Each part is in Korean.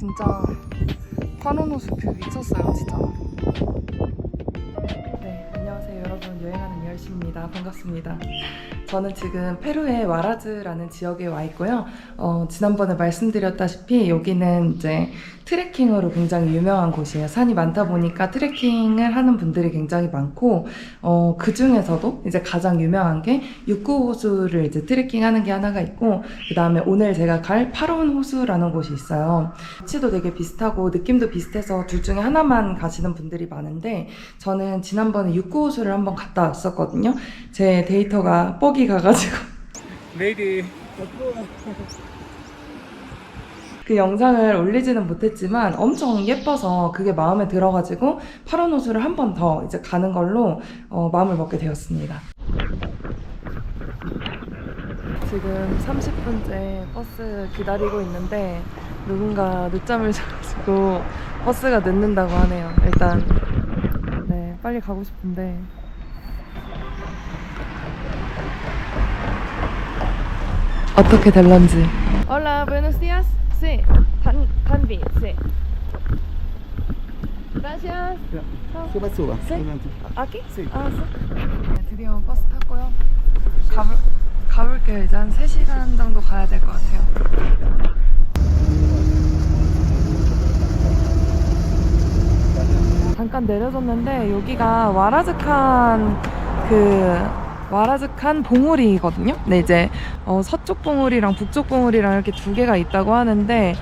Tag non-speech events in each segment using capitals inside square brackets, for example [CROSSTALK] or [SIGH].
진짜 파노노스 뷰 미쳤어요, 진짜. 네, 안녕하세요, 여러분. 여행하는 열심입니다. 반갑습니다. 저는 지금 페루의 와라즈라는 지역에 와 있고요. 어, 지난번에 말씀드렸다시피 여기는 이제 트레킹으로 굉장히 유명한 곳이에요. 산이 많다 보니까 트레킹을 하는 분들이 굉장히 많고, 어, 그 중에서도 이제 가장 유명한 게 육구 호수를 이제 트레킹 하는 게 하나가 있고, 그 다음에 오늘 제가 갈 파론 호수라는 곳이 있어요. 위치도 되게 비슷하고 느낌도 비슷해서 둘 중에 하나만 가시는 분들이 많은데, 저는 지난번에 육구 호수를 한번 갔다 왔었거든요. 제 데이터가 뻑이 가가지고. Lady, 그 영상을 올리지는 못했지만 엄청 예뻐서 그게 마음에 들어가지고 파란 호수를 한 번 더 이제 가는 걸로 어, 마음을 먹게 되었습니다. 지금 30분째 버스 기다리고 있는데 누군가 늦잠을 [LAUGHS] 자가지고 버스가 늦는다고 하네요. 일단 네 빨리 가고 싶은데 어떻게 될런지. Hola, buenos días. Sí, tan, tan bien, sí. Gracias. suba, suba. Sí. Adelante. Aquí? Sí. 아, 네. 네, 드디어 버스 탔고요. 가볼, 가볼게요. 이제 한 3시간 정도 가야 될 것 같아요. 잠깐 내려졌는데 여기가 와라즈칸 그 와라즈칸 봉우리거든요. 근데 이제 어, 서쪽 봉우리랑 북쪽 봉우리랑 이렇게 두 개가 있다고 하는데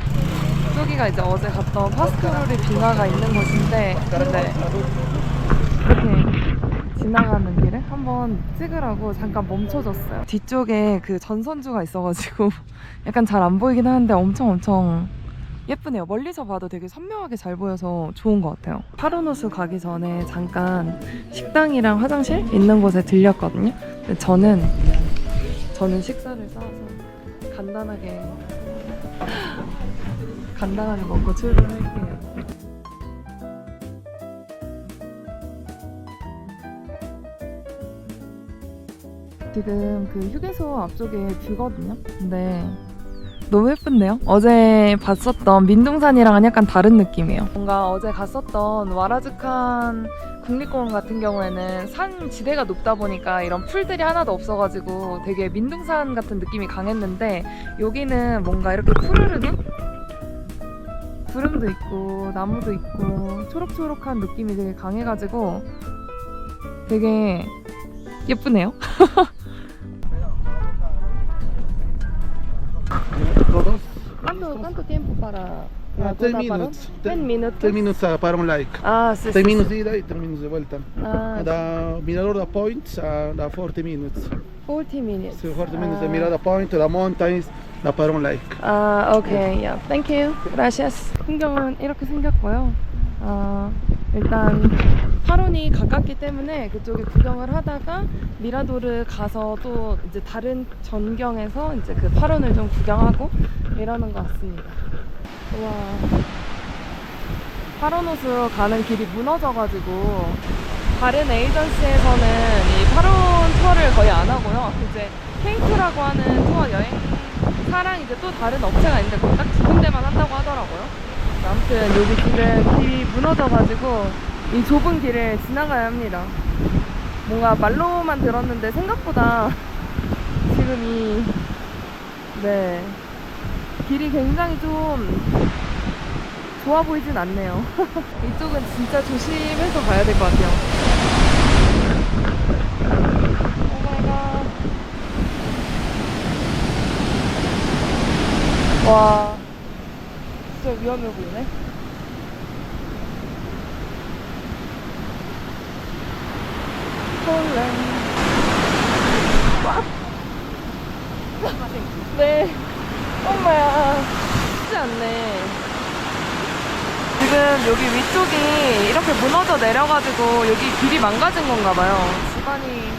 저기가 이제 어제 갔던 파스크로리 빙하가 있는 곳인데 근데 이렇게 지나가는 길에 한번 찍으라고 잠깐 멈춰줬어요. 뒤쪽에 그 전선주가 있어가지고 [LAUGHS] 약간 잘 안 보이긴 하는데 엄청 엄청 예쁘네요. 멀리서 봐도 되게 선명하게 잘 보여서 좋은 것 같아요. 파르노스 가기 전에 잠깐 식당이랑 화장실 있는 곳에 들렸거든요. 근데 저는 저는 식사를 싸서 간단하게 간단하게 먹고 출발할게요. 지금 그 휴게소 앞쪽에 뷰거든요. 근데 너무 예쁜데요? 어제 봤었던 민둥산이랑은 약간 다른 느낌이에요. 뭔가 어제 갔었던 와라즈칸 국립공원 같은 경우에는 산 지대가 높다 보니까 이런 풀들이 하나도 없어가지고 되게 민둥산 같은 느낌이 강했는데 여기는 뭔가 이렇게 푸르르는 구름도 있고 나무도 있고 초록초록한 느낌이 되게 강해가지고 되게 예쁘네요. [LAUGHS] para Ah, 10 minutes. 10 minutos. 10 minutes uh, para un like. Ah, sí, 10 sí, minutes sí. ida y 10 minutes de vuelta. Ah, Da Mirador da Point uh, da 40 minutes. 40 minutes. So 40 minutes de Ah. Mirador da Point, da Mountains, da para un like. 아, 오케이. 야, thank you. Gracias. 풍경은 이렇게 생겼고요. 아, 일단 파론이 가깝기 때문에 그쪽에 구경을 하다가 미라도를 가서 또 이제 다른 전경에서 이제 그 파론을 좀 구경하고 이러는 것 같습니다. 와. 파론호수 가는 길이 무너져가지고 다른 에이전시에서는 이 파론 투어를 거의 안 하고요. 이제 케이크라고 하는 투어 여행사랑 이제 또 다른 업체가 있는데 거기 딱두 군데만 한다고 하더라고요. 아무튼 여기 길은 길이 무너져가지고 이 좁은 길을 지나가야 합니다. 뭔가 말로만 들었는데 생각보다 [LAUGHS] 지금 이, 네. 길이 굉장히 좀 좋아 보이진 않네요. [LAUGHS] 이쪽은 진짜 조심해서 가야 될 것 같아요. 오마이갓. 와. 진짜 위험해 보이네. 홀랑. [LAUGHS] 네. 않네. 지금 여기 위쪽이 이렇게 무너져 내려가지고 여기 길이 망가진 건가 봐요. 집안이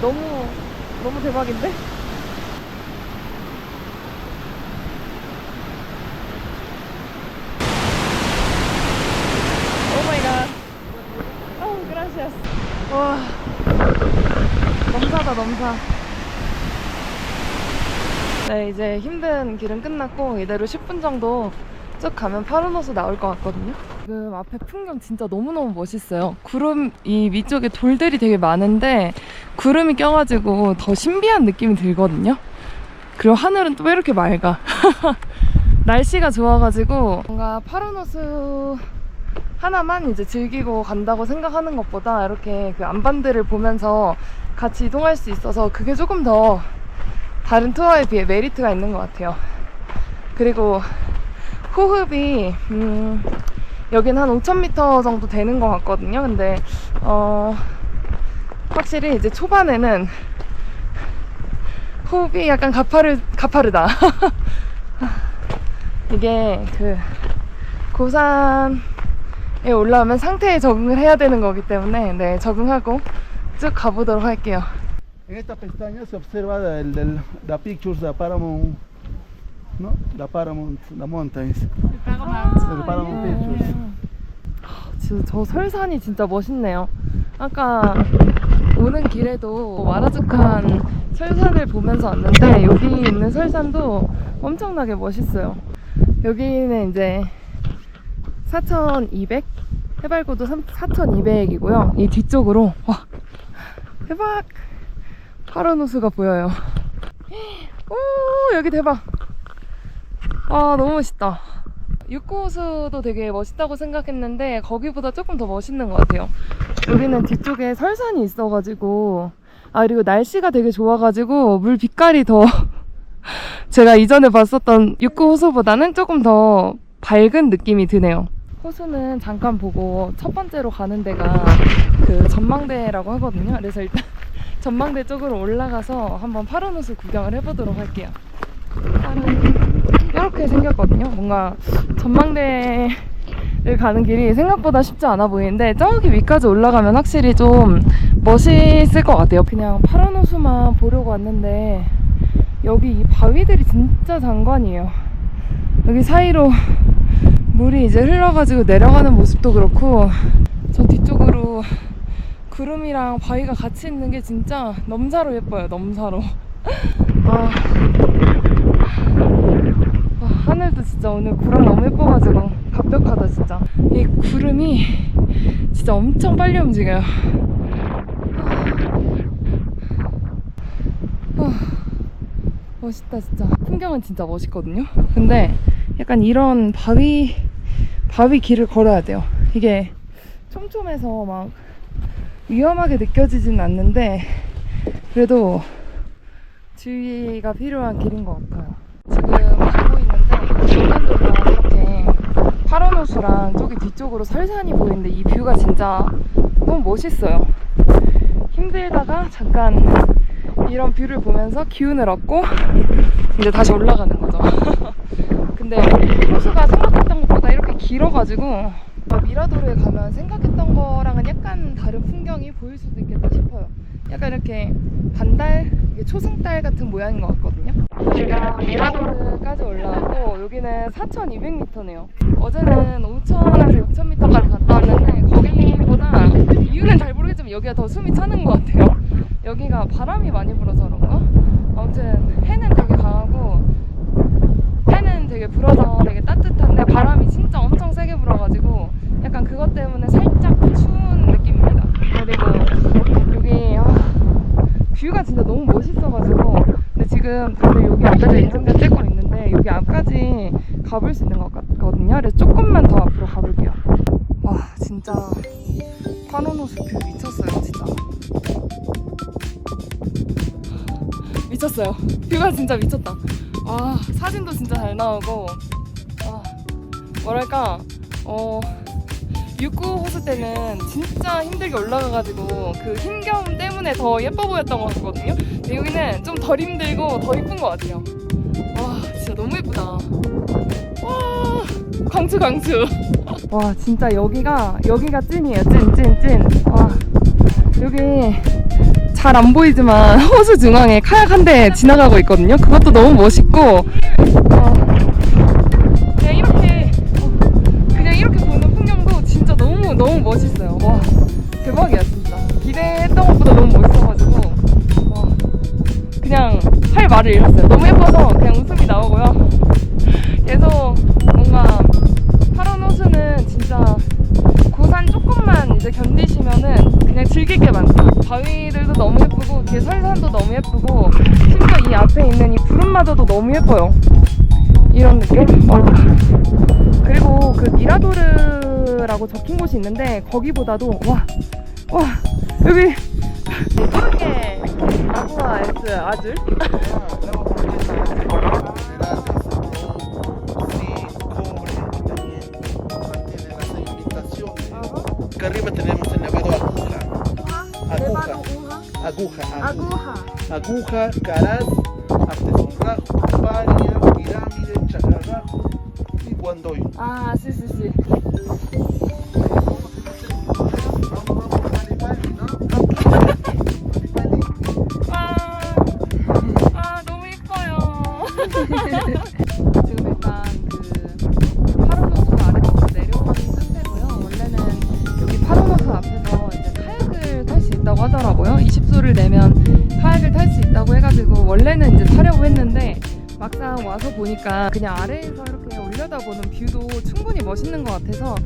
너무, 너무 대박인데? 어, 그라시아스. 와. 넘사다, 넘사. 네, 이제 힘든 길은 끝났고 이대로 10분 정도 쭉 가면 파르노스 나올 것 같거든요. 지금 앞에 풍경 진짜 너무너무 멋있어요. 구름 이 위쪽에 돌들이 되게 많은데 구름이 껴가지고 더 신비한 느낌이 들거든요. 그리고 하늘은 또 왜 이렇게 맑아? [LAUGHS] 날씨가 좋아가지고 뭔가 파르노스 하나만 이제 즐기고 간다고 생각하는 것보다 이렇게 그 안반들을 보면서 같이 이동할 수 있어서 그게 조금 더 다른 투어에 비해 메리트가 있는 것 같아요. 그리고 호흡이 음, 여긴 한 5,000m 정도 되는 것 같거든요. 근데 어, 확실히 이제 초반에는 호흡이 약간 가파르 가파르다. [LAUGHS] 이게 그 고산에 올라오면 상태에 적응을 해야 되는 거기 때문에 네 적응하고 쭉 가보도록 할게요. En esta pestaña se observa el, del, la pictures de Paramount, ¿no? La Paramount, la Mountains. The Paramount Pictures. 지금 저 설산이 진짜 멋있네요. 아까 오는 길에도 와라즈칸 설산을 보면서 왔는데 여기 있는 설산도 엄청나게 멋있어요. 여기는 이제 4,200 해발고도 4,200이고요. 이 뒤쪽으로 와 대박 파라노스가 보여요. 오 여기 대박. 아 너무 멋있다. 육고호수도 되게 멋있다고 생각했는데 거기보다 조금 더 멋있는 것 같아요. 여기는 뒤쪽에 설산이 있어가지고 아 그리고 날씨가 되게 좋아가지고 물 빛깔이 더 [LAUGHS] 제가 이전에 봤었던 육고호수보다는 조금 더 밝은 느낌이 드네요. 호수는 잠깐 보고 첫 번째로 가는 데가 그 전망대라고 하거든요. 그래서 일단 전망대 쪽으로 올라가서 한번 파란 호수 구경을 해보도록 할게요. 이렇게 생겼거든요. 뭔가 전망대를 가는 길이 생각보다 쉽지 않아 보이는데 저기 위까지 올라가면 확실히 좀 멋있을 것 같아요. 그냥 파란 호수만 보려고 왔는데 여기 이 바위들이 진짜 장관이에요. 여기 사이로 물이 이제 흘러가지고 내려가는 모습도 그렇고 저 뒤쪽으로 구름이랑 바위가 같이 있는 게 진짜 넘사로 예뻐요. 넘사로. [LAUGHS] 아. 와, 하늘도 진짜 오늘 구름 너무 예뻐가지고 갑벽하다 진짜 이 구름이 진짜 엄청 빨리 움직여요 아, 멋있다 진짜 풍경은 진짜 멋있거든요 근데 약간 이런 바위 바위 길을 걸어야 돼요 이게 촘촘해서 막 위험하게 느껴지진 않는데 그래도 주의가 필요한 길인 것 같아요 지금 가고 있는데 중간중간 이렇게 파란 호수랑 저기 뒤쪽으로 설산이 보이는데 이 뷰가 진짜 너무 멋있어요. 힘들다가 잠깐 이런 뷰를 보면서 기운을 얻고 이제 다시 올라가는 거죠. [LAUGHS] 근데 호수가 생각했던 것보다 이렇게 길어가지고 미라도르에 가면 생각했던 거랑은 약간 다른 풍경이 보일 수도 있겠다 싶어요. 약간 이렇게 반달, 초승달 같은 모양인 것 같거든요. 지금 미라도르까지 올라왔고 여기는 4,200m네요. 어제는 5,000에서 6,000m까지 갔다 왔는데 거기보다 이유는 잘 모르겠지만 여기가 더 숨이 차는 것 같아요. 여기가 바람이 많이 불어서 그런가? 아무튼 해는 되게 강하고 해는 되게 불어서 되게 따뜻한데 바람이 진짜 엄청 세게 불어가지고 약간 그것 때문에 살짝 추운 느낌입니다. 그리고 여기 아, 뷰가 진짜 너무 멋있어가지고 근데 지금 다들 여기 앞에서 인증샷 찍고 있는데 여기 앞까지 가볼 수 있는 것 같거든요. 그래서 조금만 더 앞으로 가볼게요. 와 진짜 파노노스 뷰 미쳤어요 진짜. 미쳤어요. 뷰가 진짜 미쳤다. 아 사진도 진짜 잘 나오고 아 뭐랄까 어 육구 호수 때는 진짜 힘들게 올라가가지고 그 힘겨움 때문에 더 예뻐 보였던 것 같거든요. 근데 여기는 좀 덜 힘들고 더 이쁜 것 같아요. 와 진짜 너무 예쁘다. 와 광주 광주. 와 진짜 여기가 여기가 찐이에요 찐 찐 찐. 와 여기 잘 안 보이지만 호수 중앙에 카약 한 대 지나가고 있거든요. 그것도 너무 멋있고 너무 멋있어요. 와, 대박이야, 진짜. 기대했던 것보다 너무 멋있어가지고, 와, 그냥 할 말을 잃었어요. 너무 예뻐서 그냥 웃음이 나오고요. 계속 뭔가, 파란호수는 진짜 고산 조금만 이제 견디시면은 그냥 즐길 게 만들어요. 바위들도 너무 예쁘고, 개설산도 너무 예쁘고, 심지어 이 앞에 있는 이 구름마저도 너무 예뻐요. 이런 느낌? 와. 그리고 그 미라도르 라고 적힌 곳이 있는데 거기보다도 와, 와 여기 게 아구아 에스 아줄 arriba tenemos el nevado aguja. Aguja. Aguja. Aguja. Aguja, Caraz, Artesonrajo, Paria, Pirámide, Chacarrajo y Guandoy. 아, 씨씨씨. 보니까 그냥 아래에서 이렇게 올려다보는 뷰도 충분히 멋있는 것 같아서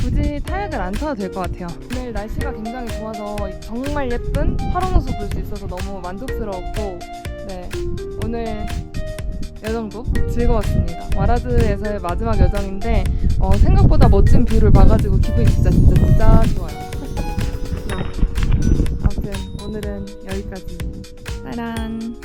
굳이 타약을 안 타도 될 것 같아요. 오늘 날씨가 굉장히 좋아서 정말 예쁜 파로노스 볼 수 있어서 너무 만족스러웠고 네 오늘 여정도 즐거웠습니다. 와라드에서의 마지막 여정인데 어, 생각보다 멋진 뷰를 봐가지고 기분이 진짜 진짜 진짜 좋아요. 네. 아무튼 오늘은 여기까지. 짜란.